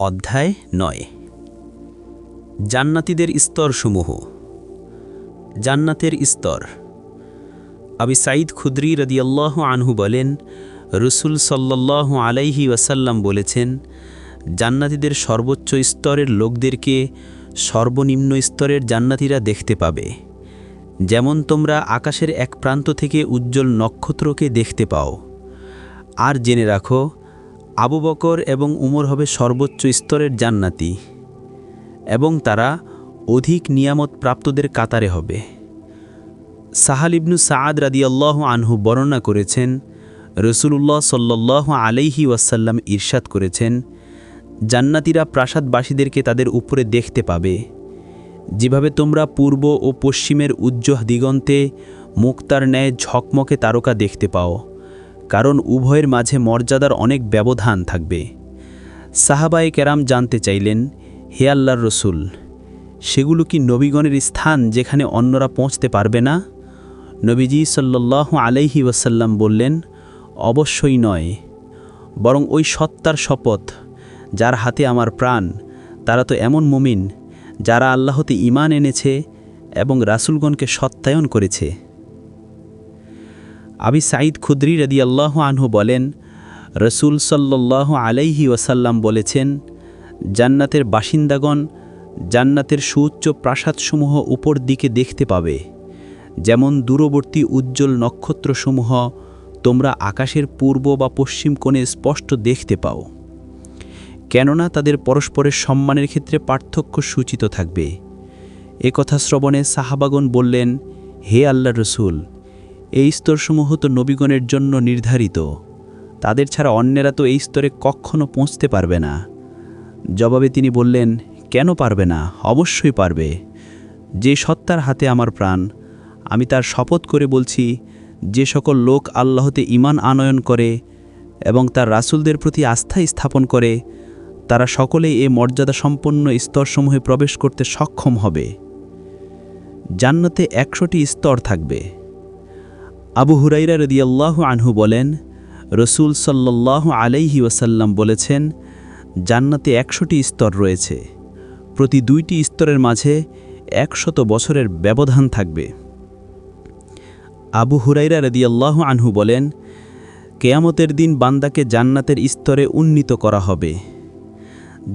অধ্যায় নয়। জান্নাতীদের স্তরসমূহ। জান্নাতের স্তর। আবি সাঈদ খুদ্রি রদিয়াল্লাহ আনহু বলেন, রসুল সাল্লাহ আলাইহি ওয়াসাল্লাম বলেছেন, জান্নাতীদের সর্বোচ্চ স্তরের লোকদেরকে সর্বনিম্ন স্তরের জান্নাতিরা দেখতে পাবে। যেমন তোমরা আকাশের এক প্রান্ত থেকে উজ্জ্বল নক্ষত্রকে দেখতে পাও। আর জেনে রাখো আবু বকর এবং উমর হবে সর্বোচ্চ স্তরের জান্নাতি এবং তারা অধিক নিয়ামত প্রাপ্তদের কাতারে হবে। সাহাল ইবনু সাদ রাদিয়াল্লাহ আনহু বর্ণনা করেছেন, রসুলুল্লাহ সাল্লাহ আলাইহি ওয়াসাল্লাম ইরশাদ করেছেন, জান্নাতিরা প্রাসাদবাসীদেরকে তাদের উপরে দেখতে পাবে। যেভাবে তোমরা পূর্ব ও পশ্চিমের উজ্জ্বল দিগন্তে মুক্তার ন্যায় ঝকমকে তারকা দেখতে পাও। কারণ উভয়ের মাঝে মর্যাদার অনেক ব্যবধান থাকবে। সাহাবায়ে কেরাম জানতে চাইলেন, হে আল্লাহর রসুল, সেগুলো কি নবীগণের স্থান যেখানে অন্যরা পৌঁছতে পারবে না? নবীজি সাল্লাহ আলাইহি ওয়াসাল্লাম বললেন, অবশ্যই নয়। বরং ওই সত্তার শপথ, যার হাতে আমার প্রাণ, তারা তো এমন মুমিন, যারা আল্লাহতে ইমান এনেছে এবং রাসুলগণকে সত্যায়ন করেছে। আবি সাঈদ খুদ্রি রদি আল্লাহ আনহু বলেন, রসুল সাল্লাহ আলাইহি ওয়াসাল্লাম বলেছেন, জান্নাতের বাসিন্দাগণ জান্নাতের সুউচ্চ প্রাসাদসমূহ উপর দিকে দেখতে পাবে। যেমন দূরবর্তী উজ্জ্বল নক্ষত্রসমূহ তোমরা আকাশের পূর্ব বা পশ্চিম কোণে স্পষ্ট দেখতে পাও। কেননা তাদের পরস্পরের সম্মানের ক্ষেত্রে পার্থক্য সূচিত থাকবে। এ কথা শ্রবণে সাহাবাগন বললেন, হে আল্লাহ রসুল এই স্তরসমূহ তো নবীগণের জন্য নির্ধারিত। তাদের ছাড়া অন্যেরা তো এই স্তরে কখনো পৌঁছতে পারবে না। জবাবে তিনি বললেন, কেন পারবে না? অবশ্যই পারবে। যে সত্তার হাতে আমার প্রাণ, আমি তার শপথ করে বলছি, যে সকল লোক আল্লাহতে ইমান আনয়ন করে এবং তার রাসুলদের প্রতি আস্থা স্থাপন করে, তারা সকলেই এ মর্যাদা সম্পন্ন স্তরসমূহে প্রবেশ করতে সক্ষম হবে। জান্নাতে একশোটি স্তর থাকবে। আবু হুরাইরা রদিয়াল্লাহ আনহু বলেন, রসুল সাল্লাহ আলাইহি ওয়াসাল্লাম বলেছেন, জান্নাতে একশোটি স্তর রয়েছে। প্রতি দুইটি স্তরের মাঝে একশত বছরের ব্যবধান থাকবে। আবু হুরাইরা রদিয়াল্লাহ আনহু বলেন, কেয়ামতের দিন বান্দাকে জান্নাতের স্তরে উন্নীত করা হবে।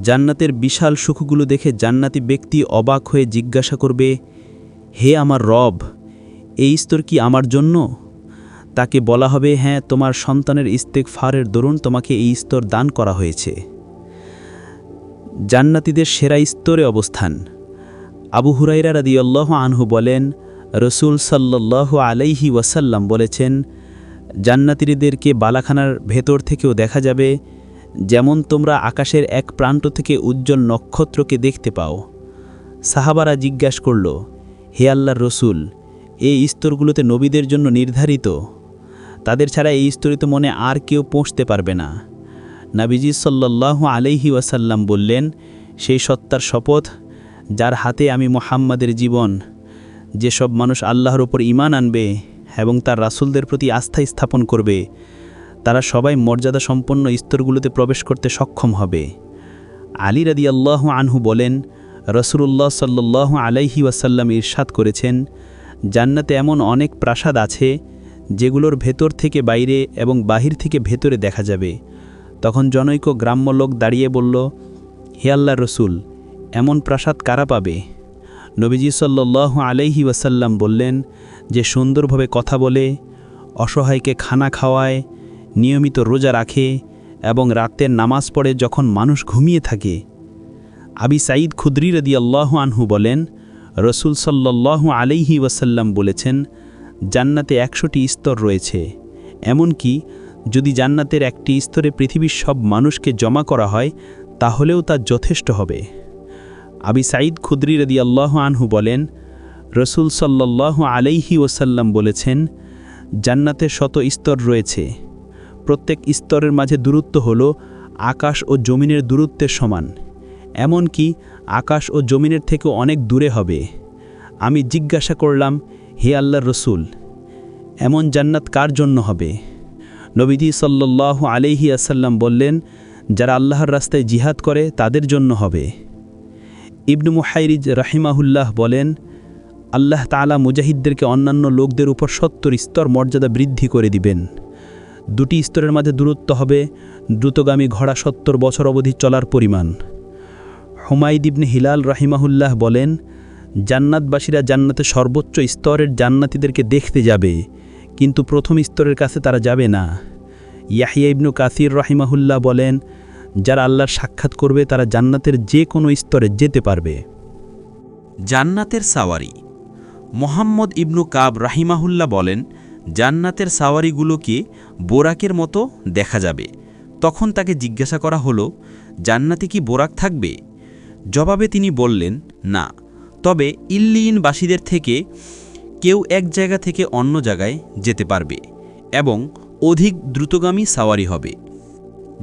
জান্নাতের বিশাল সুখগুলো দেখে জান্নাতি ব্যক্তি অবাক হয়ে জিজ্ঞাসা করবে, হে আমার রব, এই স্তর কি আমার জন্য? তাকে বলা হবে হ্যাঁ তোমার সন্তানের ইস্তেক ফারের দরুন তোমাকে এই স্তর দান করা হয়েছে। জান্নাতিদের সেরা স্তরে অবস্থান। আবু হুরাইরা রাদিয়াল্লাহ আনহু বলেন, রসুল সাল্লাহ আলাইহি ওয়াসাল্লাম বলেছেন জান্নাতিরিদেরকে বালাখানার ভেতর থেকেও দেখা যাবে, যেমন তোমরা আকাশের এক প্রান্ত থেকে উজ্জ্বল নক্ষত্রকে দেখতে পাও। সাহাবারা জিজ্ঞাসা করল, হে আল্লাহর রসুল, এই স্তরগুলোতে নবীদের জন্য নির্ধারিত? তাদের ছাড়া এই স্তরিত মনে আর কেউ পৌঁছতে পারবে না। নাবিজি সাল্লাহ আলাইহি ওয়াসাল্লাম বললেন, সেই সত্তার শপথ, যার হাতে আমি মোহাম্মদের জীবন, যেসব মানুষ আল্লাহর ওপর ইমান আনবে এবং তার রাসুলদের প্রতি আস্থা স্থাপন করবে, তারা সবাই মর্যাদা সম্পন্ন স্তরগুলোতে প্রবেশ করতে সক্ষম হবে। আলী রাদি আল্লাহ আনহু বলেন রসুল্লাহ সাল্লাহ আলাইহি ওয়াসাল্লাম ইরশাদ করেছেন, জান্নাতে এমন অনেক প্রাসাদ আছে যেগুলোর ভেতর থেকে বাইরে এবং বাহির থেকে ভেতরে দেখা যাবে। তখন জনৈক গ্রাম্য লোক দাঁড়িয়ে বলল, হে আল্লাহ রসুল, এমন প্রাসাদ কারা পাবে? নবীজি সাল্লাহ আলাইহি ওয়াসাল্লাম বললেন, যে সুন্দরভাবে কথা বলে, অসহায়কে খানা খাওয়ায়, নিয়মিত রোজা রাখে এবং রাতের নামাজ পড়ে যখন মানুষ ঘুমিয়ে থাকে। আবি সাঈদ খুদ্রি রদি আল্লাহ আনহু বলেন, রসুল সাল্লাহ আলাইহি ওয়াসাল্লাম বলেছেন জান্নাতে একশোটি স্তর রয়েছে। এমনকি যদি জান্নাতের একটি স্তরে পৃথিবীর সব মানুষকে জমা করা হয়, তাহলেও তা যথেষ্ট হবে। আবি সাঈদ খুদ্রি রদি আল্লাহ আনহু বলেন, রসুল সাল্লাহ আলাইহি ওসাল্লাম বলেছেন, জান্নাতে শত স্তর রয়েছে। প্রত্যেক স্তরের মাঝে দূরত্ব হল আকাশ ও জমিনের দূরত্বের সমান। এমনকি আকাশ ও জমিনের থেকেও অনেক দূরে হবে। আমি জিজ্ঞাসা করলাম হে আল্লাহর রসুল, এমন জান্নাত কার জন্য হবে? নবীজি সাল্লাহ আলিহি আসাল্লাম বললেন, যারা আল্লাহর রাস্তায় জিহাদ করে তাদের জন্য হবে। ইবনু মুহাইরিজ রাহিমাহুল্লাহ বলেন, আল্লাহ তাআলা মুজাহিদদেরকে অন্যান্য লোকদের উপর সত্তর স্তর মর্যাদা বৃদ্ধি করে দিবেন। দুটি স্তরের মাঝে দূরত্ব হবে, দ্রুতগামী ঘোড়া সত্তর বছর অবধি চলার পরিমাণ। হুমায়দ ইবনে হিলাল রাহিমাহুল্লাহ বলেন জান্নাতবাসীরা জান্নাতে সর্বোচ্চ স্তরের জান্নাতীদেরকে দেখতে যাবে, কিন্তু প্রথম স্তরের কাছে তারা যাবে না। ইয়াহিয়া ইবনু কাসির রাহিমাহুল্লাহ বলেন, যারা আল্লাহর সাক্ষাৎ করবে, তারা জান্নাতের যে কোনো স্তরে যেতে পারবে। জান্নাতের সাওয়ারি। মোহাম্মদ ইবনু কাব রাহিমাহুল্লাহ বলেন, জান্নাতের সাওয়ারিগুলোকে বোরাকের মতো দেখা যাবে? তখন তাকে জিজ্ঞাসা করা হলো, জান্নাতে কি বোরাক থাকবে? জবাবে তিনি বললেন, না। তবে ইল্লিইনবাসীদের থেকে কেউ এক জায়গা থেকে অন্য জায়গায় যেতে পারবে এবং অধিক দ্রুতগামী সাওয়ারি হবে।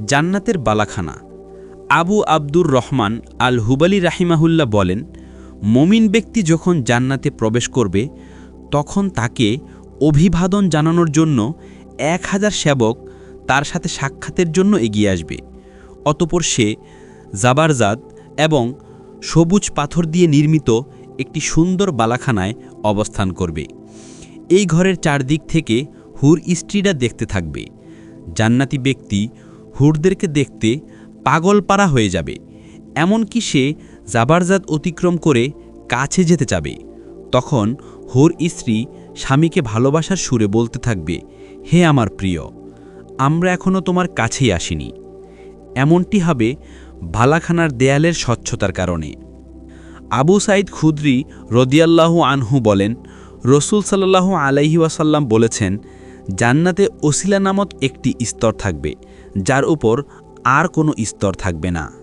জান্নাতের বালাখানা। আবু আব্দুর রহমান আল হুবালি রাহিমাহুল্লাহ বলেন, মমিন ব্যক্তি যখন জান্নাতে প্রবেশ করবে, তখন তাকে অভিবাদন জানানোর জন্য এক হাজার সেবক তার সাথে সাক্ষাতের জন্য এগিয়ে আসবে। অতপর সে জাবারজাদ এবং সবুজ পাথর দিয়ে নির্মিত একটি সুন্দর বালাখানায় অবস্থান করবে। এই ঘরের চারদিক থেকে হুর স্ত্রীরা দেখতে থাকবে। জান্নাতি ব্যক্তি হুরদেরকে দেখতে পাগলপাড়া হয়ে যাবে, এমনকি সে জাবারজাত অতিক্রম করে কাছে যেতে যাবে তখন হুর স্ত্রী স্বামীকে ভালোবাসার সুরে বলতে থাকবে, হে আমার প্রিয়, আমরা এখনও তোমার কাছেই আসিনি। এমনটি হবে বালাখানার দেয়ালের স্বচ্ছতার কারণে। আবু সাইদ খুদ্রি রদিয়াল্লাহু আনহু বলেন, রসুল সাল্লাহ আলাইহি ওয়াসাল্লাম বলেছেন, জান্নাতে ওসিলা নামত একটি স্তর থাকবে, যার উপর আর কোনো স্তর থাকবে না।